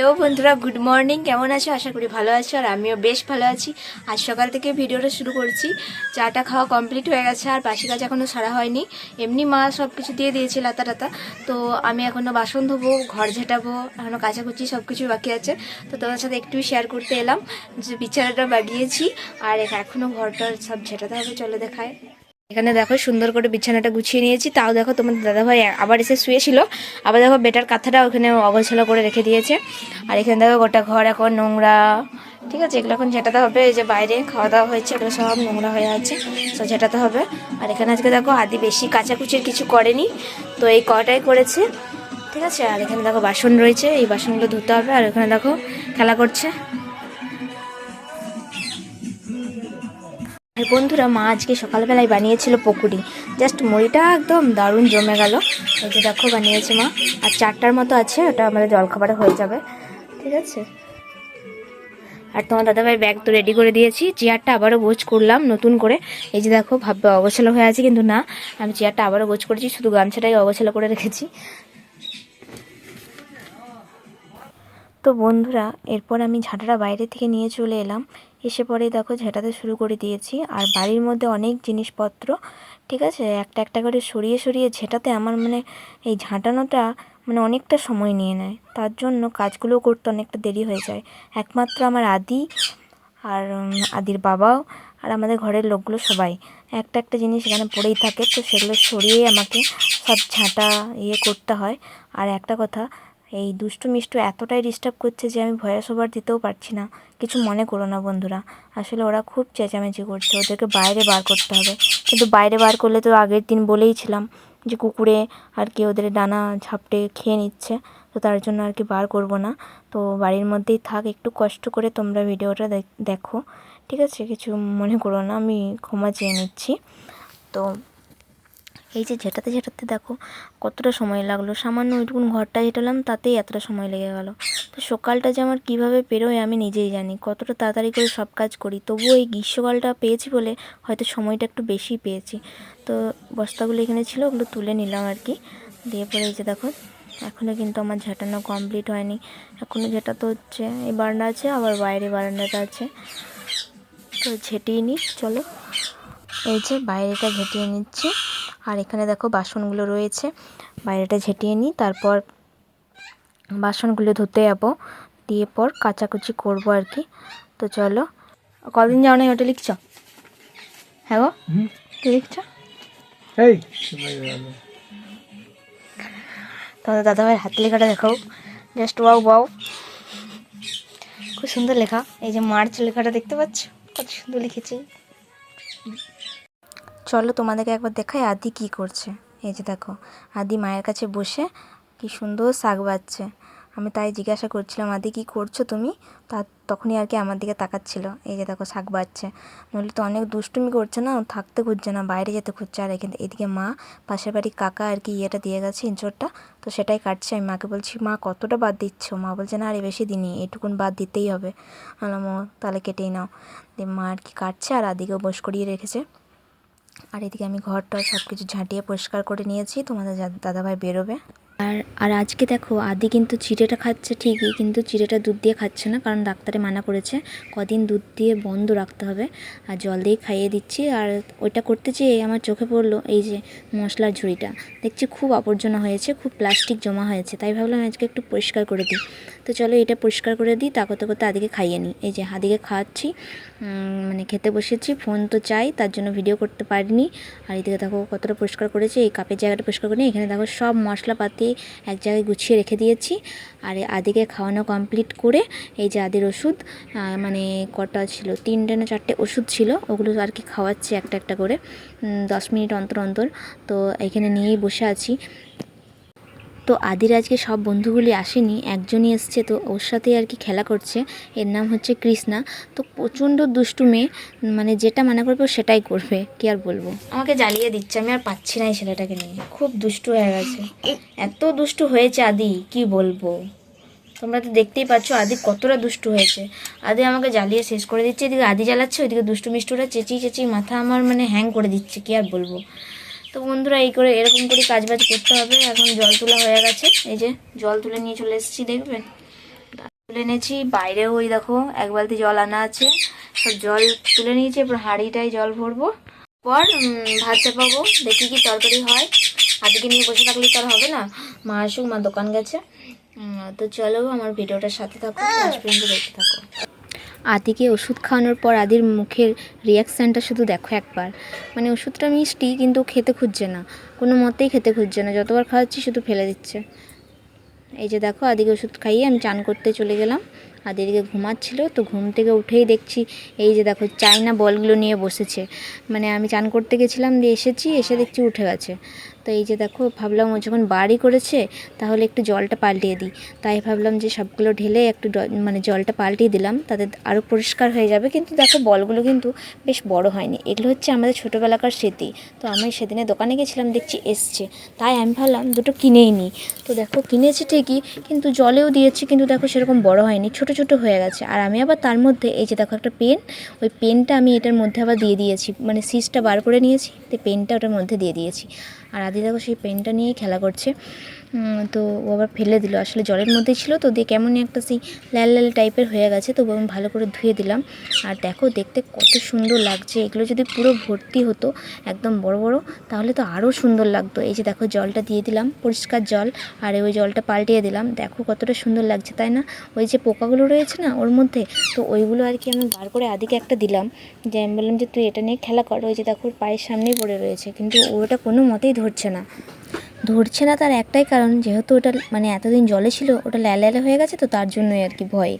Hello বন্ধুরা, good morning. কেমন আছো? আশা করি ভালো আছো আর আমিও বেশ ভালো আছি। আজ সকাল থেকে ভিডিওটা শুরু করছি। চাটা খাওয়া কমপ্লিট হয়ে গেছে আর বাসি কাজ এখনও সারা হয়নি। এমনি মা সব কিছু দিয়ে দিয়েছে লাতা টাতা তো আমি এখনও বাসন ধোবো, ঘর ঝেটাবো এখনও কাচাকুচি সব কিছু বাকি আছে। তো তোমার সাথে একটু শেয়ার করতে এলাম যে বিছানাটা বাগিয়েছি আর এখনও ঘরটা সব ঝেটাতে হবে, চলে দেখায়। এখানে দেখো সুন্দর করে বিছানাটা গুছিয়ে নিয়েছি। তাও দেখো তোমাদের দাদাভাই আবার এসে শুয়েছিল। আবার দেখো বেটার কাঁথাটা ওখানে অগোছালো করে রেখে দিয়েছে। আর এখানে দেখো গোটা ঘর এখন নোংরা। ঠিক আছে? এগুলো এখন ঝেটাতে হবে। এই যে বাইরে খাওয়া দাওয়া হয়েছে, এগুলো সব নোংরা হয়ে আছে। সব ঝেটাতে হবে। আর এখানে আজকে দেখো আদি বেশি কাচাকুচির কিছু করেনি। তো এই কটাই করেছে। ঠিক আছে? আর এখানে দেখো বাসন রয়েছে। এই বাসনগুলো ধুতে হবে। আর এখানে দেখো খেলা করছে। আর বন্ধুরা, মা আজকে সকালবেলায় বানিয়েছিল পকুড়ি। জাস্ট মুড়িটা একদম দারুণ জমে গেল। এই যে দেখো, বানিয়েছে মা। আর চারটার মতো আছে, ওটা আমাদের জলখাবারে হয়ে যাবে। ঠিক আছে? আর তোমার দাদাভাই ব্যাগ তো রেডি করে দিয়েছি। চেয়ারটা আবারও গোছ করলাম নতুন করে। এই যে দেখো, ভাববে অগোছালো হয়ে আছে, কিন্তু না। আমি চেয়ারটা আবারও গোছ করেছি, শুধু গামছাটাই অগোছালো করে রেখেছি। তো বন্ধুরা, এরপর আমি ঝাঁটাটা বাইরে থেকে নিয়ে চলে এলাম। এসে পরে দেখো ঝাঁটাতে শুরু করে দিয়েছি। আর বাড়ির মধ্যে অনেক জিনিসপত্র, ঠিক আছে? একটা একটা করে সরিয়ে সরিয়ে ঝেঁটাতে আমার মানে এই ঝাঁটানোটা মানে অনেকটা সময় নিয়ে নেয়। তার জন্য কাজগুলো করতে অনেকটা দেরি হয়ে যায়। একমাত্র আমার আদি আর আদির বাবাও আর আমাদের ঘরের লোকগুলো সবাই। একটা একটা জিনিস এখানে পড়েই থাকে, তো সেগুলো সরিয়ে আমাকে সব ঝাঁটা ইয়ে করতে হয়। আর একটা কথা এই দুষ্টু মিষ্টু এতটাই ডিস্টার্ব করছে যে আমি ভয়েস ওভার দিতেও পারছি না। কিছু মনে করো না বন্ধুরা। আসলে ওরা খুব চেঁচামেচি করছে। ওদেরকে বাইরে বার করতে হবে। কিন্তু বাইরে বার করলে তো আগের দিন বলেইছিলাম যে কুকুরে আর কি ওদের ডানা ঝাপটে খেয়ে নিচ্ছে। তো তার জন্য আর কি বার করব না। তো বাড়ির মধ্যেই থাক, একটু কষ্ট করে তোমরা ভিডিওটা দেখো। ঠিক আছে? কিছু মনে করো না, আমি ক্ষমা চেয়ে নিচ্ছি। তো এই যে ঝেটাতে ঝেটাতে দেখো কতটা সময় লাগল। সামান্য ওইটুকুন ঘরটা ঝেটালাম তাতেই এতটা সময় লেগে গেল। তো সকালটা যে আমার কীভাবে পেরোয় আমি নিজেই জানি। কতটা তাড়াতাড়ি করে সব কাজ করি। তবুও এই গ্রীষ্মকালটা পেয়েছি বলে হয়তো সময়টা একটু বেশি পেয়েছি। তো বস্তাগুলো এখানে ছিল, ওগুলো তুলে নিলাম আর কি। দিয়ে পরে এই যে দেখো এখনও কিন্তু আমার ঝাঁটানো কমপ্লিট হয়নি। এখনও ঝেটাতে হচ্ছে, এই বারান্দা আছে, আবার বাইরে বারান্দাটা আছে। তো ঝেটিয়ে নিই, চলো। এই যে বাইরেটা ঝেঁটিয়ে নিচ্ছি। আর এখানে দেখো বাসনগুলো রয়েছে। বাইরেটা ঝেঁটিয়ে নিই তারপর বাসনগুলো ধুতে যাব। দিয়ে পর কাচাকুচি করব আর কি। তো চলো কদিন যাও না ওটা লিখছ? হ্যাঁ গো লিখছ? এই। তোমাদের দাদাভাইয়ের হাতে লেখাটা দেখো জাস্ট ওয়াও ওয়াও। খুব সুন্দর লেখা। এই যে মার্চ লেখাটা দেখতে পাচ্ছ? কত সুন্দর লিখেছে। চলো তোমাদেরকে একবার দেখাই আদি কি করছে। এই যে দেখো, আদি মায়ের কাছে বসে কি সুন্দর শাক বাজছে আমি তাই জিজ্ঞাসা করছিলাম, আদি কি করছ তুমি? তা তখনই আর কি আমার দিকে তাকাচ্ছিল। এই যে দেখো, শাক বাজছে নইলে তো অনেক দুষ্টুমি করছে না, থাকতে খুঁজছে না, বাইরে যেতে খুঁজছে। আর এখানে এদিকে মা, পাশের বাড়ির কাকা আর কি ইয়েটা দিয়ে গেছে ইঁচড়টা, তো সেটাই কাটছে। আমি মাকে বলছি, মা, কতটা বাদ দিচ্ছ? মা বলছে, না আরে বেশি দিনই। এইটুকুন বাদ দিতেই হবে। ও, তাহলে কেটেই নাও। দিয়ে মা আর কি কাটছে আর আদিকেও বস করিয়ে রেখেছে। আর এদিকে আমি ঘরটা সব কিছু ঝাঁটিয়ে পরিষ্কার করে নিয়েছি। তোমাদের দাদাভাই বেরোবে। আর আর আজকে দেখো, আদি কিন্তু চিড়েটা খাচ্ছে ঠিকই, কিন্তু চিড়েটা দুধ দিয়ে খাচ্ছে না, কারণ ডাক্তারে মানা করেছে, কদিন দুধ দিয়ে বন্ধ রাখতে হবে। আর জল দিয়ে খাইয়ে দিচ্ছি, আর ওইটা করতে চেয়ে আমার চোখে পড়ল এই যে মশলার ঝুড়িটা। দেখছি খুব আবর্জনা হয়েছে, খুব প্লাস্টিক জমা হয়েছে, তাই ভাবলাম আজকে একটু পরিষ্কার করে দিই। তো চলো এটা পরিষ্কার করে দিই, তা করতে করতে আদিকে খাইয়ে নিই। এই যে হাদিকে খাওয়াচ্ছি মানে খেতে বসেছি, ফোন তো চাই, তার জন্য ভিডিও করতে পারিনি। আর এদিকে দেখো কতটা পরিষ্কার করেছি, এই কাপের জায়গাটা পরিষ্কার করে এখানে দেখো সব মশলাপাতি এক জায়গায় গুছিয়ে রেখে দিয়েছি। আর আদিকে খাওয়ানো কমপ্লিট করে, এই যে আদির ওষুধ মানে কটা ছিল, তিনটে না চারটে ওষুধ ছিল, ওগুলো আর কি খাওয়াচ্ছি একটা একটা করে দশ মিনিট অন্তর অন্তর। তো এখানে নিয়েই বসে আছি। তো আদির আজকে সব বন্ধুগুলি আসেনি, একজনই এসছে তো ওর সাথেই আর কি খেলা করছে। এর নাম হচ্ছে কৃষ্ণা। তো প্রচণ্ড দুষ্টু মেয়ে মানে যেটা মানা করবে সেটাই করবে, কি আর বলব। আমাকে জ্বালিয়ে দিচ্ছে, আমি আর পাচ্ছি না এই ছেলেটাকে নিয়ে। খুব দুষ্টু হয়ে গেছে। এত দুষ্টু হয়েছে আদি, কি বলব। তোমরা তো দেখতেই পাচ্ছ আদি কতটা দুষ্টু হয়েছে। আদি আমাকে জ্বালিয়ে শেষ করে দিচ্ছে, এদিকে আদি জ্বালাচ্ছে, ওইদিকে দুষ্টু মিষ্টুরা চেঁচিয়ে চেঁচিয়ে মাথা আমার মানে হ্যাং করে দিচ্ছে, কি আর বলব। তো বন্ধুরা, এই করে এরকম করে কাজ বাজ করতে হবে। এখন জল তোলা হয়ে গেছে। এই যে জল তুলে নিয়ে চলে এসেছি দেখবেন তুলে এনেছি। বাইরেও ওই দেখো, এক বালতি জল আনা আছে। সব জল তুলে নিয়েছি, এবার হাঁড়িটায় জল ভরবো। পর ভাত চাপাবো, দেখি কি তরকারি হয়। হাতিকে নিয়ে বসে থাকলে তো আর হবে না। মা আসুক, মা দোকান গেছে। তো চলো, আমার ভিডিওটার সাথে থাকো পর্যন্ত দেখতে থাকো। আদিকে ওষুধ খাওয়ানোর পর আদির মুখের রিয়াকশানটা শুধু দেখো একবার। মানে ওষুধটা মিষ্টি, কিন্তু খেতে খুঁজছে না। কোনো মতেই খেতে খুঁজছে না। যতবার খাওয়াচ্ছি, শুধু ফেলে দিচ্ছে। এই যে দেখো, আদিকে ওষুধ খাইয়ে আমি চান করতে চলে গেলাম। আদিকে ঘুমাচ্ছিল, তো ঘুম থেকে উঠেই দেখছি, এই যে দেখো চাইনা বলগুলো নিয়ে বসেছে। মানে আমি চান করতে গেছিলাম, দিয়ে এসেছি, এসে দেখছি উঠে গেছে। তো এই যে দেখো, ভাবলাম ও যখন বাড়ি করেছে, তাহলে একটু জলটা পাল্টিয়ে দিই। তাই ভাবলাম যে সবগুলো ঢেলে একটু মানে জলটা পাল্টিয়ে দিলাম, তাতে আরও পরিষ্কার হয়ে যাবে। কিন্তু দেখো, বলগুলো কিন্তু বেশ বড় হয়নি। এগুলো হচ্ছে আমাদের ছোটোবেলাকার স্মৃতি। তো আমি সেদিনে দোকানে গেছিলাম, দেখছি এসছে। তাই আমি ভাবলাম দুটো কিনেই নিই। তো দেখো, কিনেছি ঠিকই, কিন্তু জলেও দিয়েছি, কিন্তু দেখো সেরকম বড় হয়নি, ছোট ছোট হয়ে গেছে। আর আমি আবার তার মধ্যে, এই যে দেখো একটা পেন, ওই পেনটা আমি এটার মধ্যে আবার দিয়ে দিয়েছি। মানে সিজটা বার করে নিয়েছি, তো পেনটা ওটার মধ্যে দিয়ে দিয়েছি। আর আদি দেখো সেই পেনটা নিয়েই খেলা করছে। তো ও আবার ফেলে দিল। আসলে জলের মধ্যেই ছিল, তো দিয়ে কেমনই একটা সেই লাল লাল টাইপের হয়ে গেছে, তো আমি ভালো করে ধুয়ে দিলাম। আর দেখো, দেখতে কত সুন্দর লাগছে। এগুলো যদি পুরো ভর্তি হতো, একদম বড় বড়, তাহলে তো আরও সুন্দর লাগতো। এই যে দেখো, জলটা দিয়ে দিলাম, পরিষ্কার জল, আর ওই জলটা পাল্টিয়ে দিলাম। দেখো, কতটা সুন্দর লাগছে, তাই না? ওই যে পোকাগুলো রয়েছে না, ওর মধ্যে, তো ওইগুলো আর কি আমি বার করে আদিকে একটা দিলাম। যে আমি বললাম যে, তুই এটা নিয়ে খেলা কর। ওই যে দেখো পায়ের সামনেই পড়ে রয়েছে। কিন্তু ওটা কোনো মতেই ধরছে না। ধরছে না তার একটাই কারণ, যেহেতু ওটা মানে এতদিন জলে ছিল, ওটা ল্যালে হয়ে গেছে তো তার জন্যই আর কি ভয়।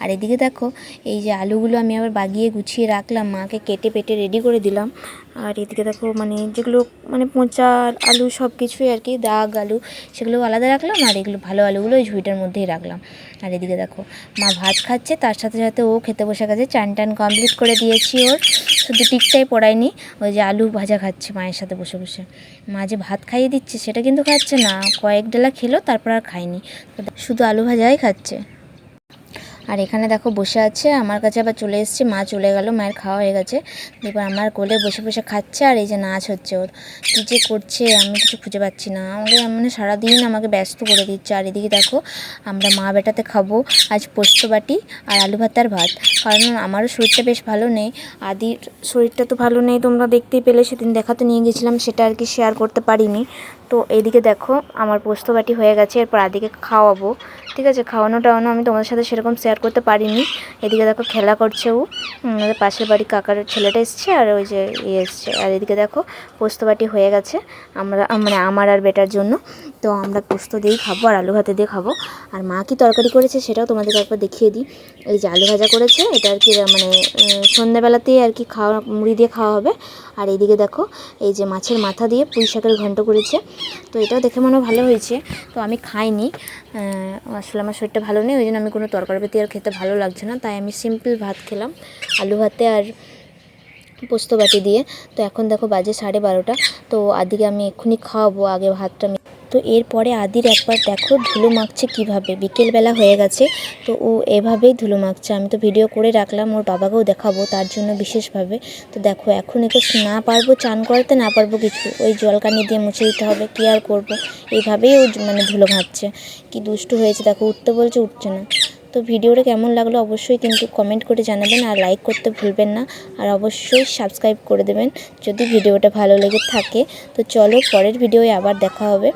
আর এদিকে দেখো, এই যে আলুগুলো আমি আবার বাগিয়ে গুছিয়ে রাখলাম, মাকে কেটে পেটে রেডি করে দিলাম। আর এদিকে দেখো মানে যেগুলো মানে পচা আলু সব কিছুই আর কি, দাগ, আলু, সেগুলো আলাদা রাখলাম আর এগুলো ভালো আলুগুলো ওই ঝুড়িটার মধ্যেই রাখলাম। আর এদিকে দেখো, মা ভাত খাচ্ছে, তার সাথে সাথে ও খেতে বসে গেছে, চান টান কমপ্লিট করে দিয়েছি ওর। শুধু টিকটাই পড়ায়নি, ওই যে আলু ভাজা খাচ্ছে মায়ের সাথে বসে বসে। মা যে ভাত খাইয়ে দিচ্ছে, সেটা কিন্তু খাচ্ছে না, কয়েক ডেলা খেলো, তারপর আর খায়নি। শুধু আলু ভাজাই খাচ্ছে। আর এখানে দেখো বসে আছে, আমার কাছে আবার চলে এসছে, মা চলে গেল, মায়ের খাওয়া হয়ে গেছে। এবার আমার কোলে বসে বসে খাচ্ছে আর এই যে নাচ হচ্ছে ওর। কী যে করছে, আমি কিছু খুঁজে পাচ্ছি না। আমাকে মানে সারাদিন আমাকে ব্যস্ত করে দিচ্ছে। আর এদিকে দেখো, আমরা মা বেটাতে খাব আজ পোস্ত বাটি আর আলু ভাত আর ভাত। কারণ আমারও শরীরটা বেশ ভালো নেই। আদির শরীরটা তো ভালো নেই, তোমরা দেখতেই পেলে, সেদিন দেখাতে নিয়ে গেছিলাম, সেটা আর কি শেয়ার করতে পারিনি। তো এইদিকে দেখো, আমার পোস্ত বাটি হয়ে গেছে, এরপর আদিকে খাওয়াবো। ঠিক আছে, খাওয়ানো টাওয়ানো আমি তোমাদের সাথে সেরকম শেয়ার করতে পারিনি। এদিকে দেখো খেলা করছে ও। আমাদের পাশের বাড়ি কাকার ছেলেটা এসছে আর ওই যে ইয়ে এসছে। আর এদিকে দেখো পোস্ত বাটি হয়ে গেছে আমরা মানে আমার আর বেটার জন্য। তো আমরা পোস্ত দিয়েই খাব আর আলু ভাতে দিয়ে খাব। আর মা কি তরকারি করেছে সেটাও তোমাদেরকে একবার দেখিয়ে দিই। এই যে আলু ভাজা করেছে, এটা আর কি মানে সন্ধ্যাবেলাতেই আর কি খাওয়া, মুড়ি দিয়ে খাওয়া হবে। আর এইদিকে দেখো, এই যে মাছের মাথা দিয়ে পুঁই শাকের ঘন্ট করেছে। তো এটাও দেখে মনে ভালো হয়েছে। তো আমি খাইনি। আসলে আমার শরীরটা ভালো নেই, ওই জন্য আমি কোনো তরকারি পাতি আর খেতে ভালো লাগছে না। তাই আমি সিম্পল ভাত খেলাম, আলু ভাতে আর পোস্ত বাটি দিয়ে। তো এখন দেখো বাজে সাড়ে বারোটা। তো আদিকে আমি এক্ষুনি খাওয়াবো, আগে ভাতটা তো এরপরে আদির একবার দেখো ধুলো মাখছে কীভাবে? বিকেলবেলা হয়ে গেছে, তো ও এভাবেই ধুলো মাখছে। আমি তো ভিডিও করে রাখলাম, ওর বাবাকেও দেখাবো তার জন্য বিশেষভাবে। তো দেখো, এখন একে না পারব, চান করাতে না পারব কিছু। ওই জলকানি দিয়ে মুছে দিতে হবে, কী আর করব? এইভাবেই ও মানে ধুলো ঘাঁটছে কি দুষ্টু হয়েছে, দেখো, উঠতে বলছে, উঠছে না। তো ভিডিওটা কেমন লাগল অবশ্যই কিন্তু কমেন্ট করে জানাবেন আর লাইক করতে ভুলবেন না। আর অবশ্যই সাবস্ক্রাইব করে দেবেন যদি ভিডিওটা ভালো লেগে থাকে। তো চলো পরের ভিডিওয়ে আবার দেখা হবে।